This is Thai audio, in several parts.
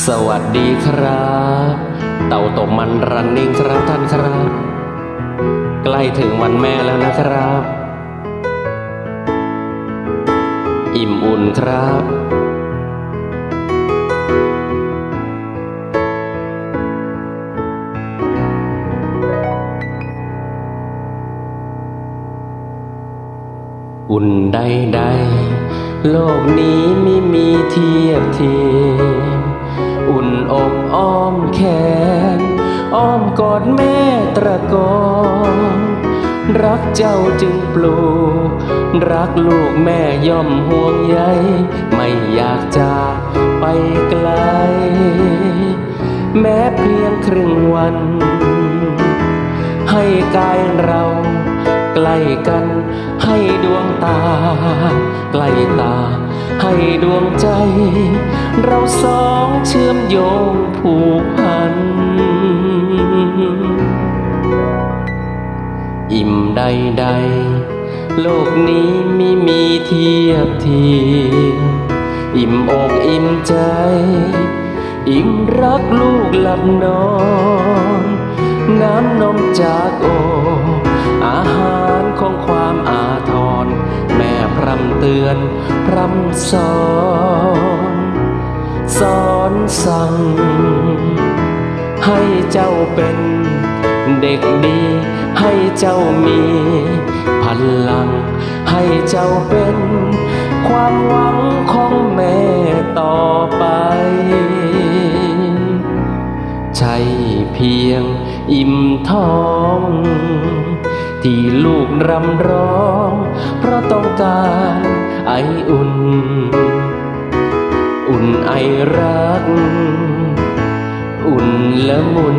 สวัสดีครับ เต่าตกมันรันนิ่งครับท่านครับ ใกล้ถึงวันแม่แล้วนะครับ อิ่มอุ่นครับ อุ่นใดๆโลกนี้ไม่มีเทียบเทียม อุ่นอกอ้อมแขน อ้อมกอดแม่ตระกอนรักเจ้าจึงปลูก รักลูกแม่ย่อมห่วงใยไม่อยากจากไปไกล แม้เพียงครึ่งวัน ให้กายเราใกล้กัน ให้ดวงตา ใกล้ตา ให้ดวงใจ เราสองช โยงผูกพัน อิ่มใดๆโลกนี้ไม่มีเทียบเทียมอิ่มอกอิ่มใจ อิ่มรักลูกหลับนอน น้ำนมจากโอ อาหารของความอาทร แม่พรำเตือนพรำสอน สอนสั่ง ให้เจ้าเป็นเด็กดี ให้เจ้ามีพลัง ให้เจ้าเป็นความหวังของแม่ต่อไป ใช่เพียงอิ่มท้อง ที่ลูกรำร้อง เพราะต้องการไออุ่น นไอรัก อุ่นละมุน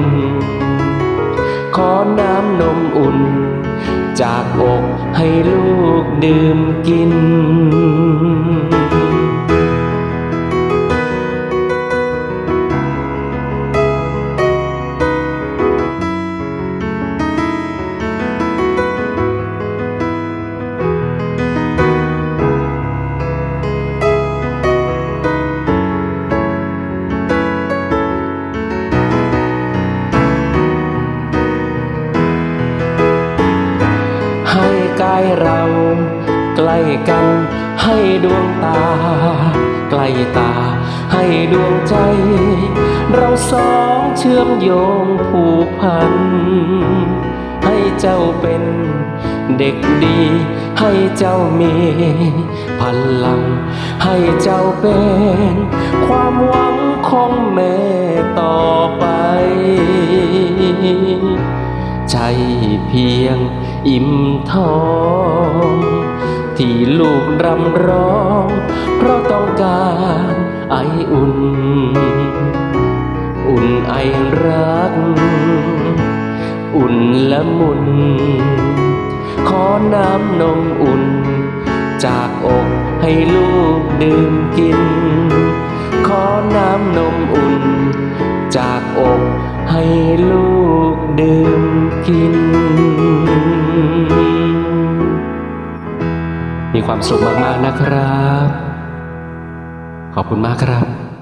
ขอน้ำนมอุ่น จากอกให้ลูกดื่มกินายเราใกล้กันให้ดวงตา ใกล้ตาให้ดวงใจ เราสองเชื่อมโยงผูกพัน ให้เจ้าเป็นเด็กดี ให้เจ้ามีพลัง ให้เจ้าเป็น ความหวังของแม่ต่อไปใช่เพียง อิ่มท้อง ที่ลูกรำร้อง เพราะต้องการไออุ่น อุ่นไอรัก อุ่นละมุน ขอน้ำนมอุ่น จากอกให้ลูกดื่มกิน ขอน้ำนมอุ่น จากอกให้ลูกดื่มกิน สุขมาก ๆ นะครับ ขอบคุณมากครับ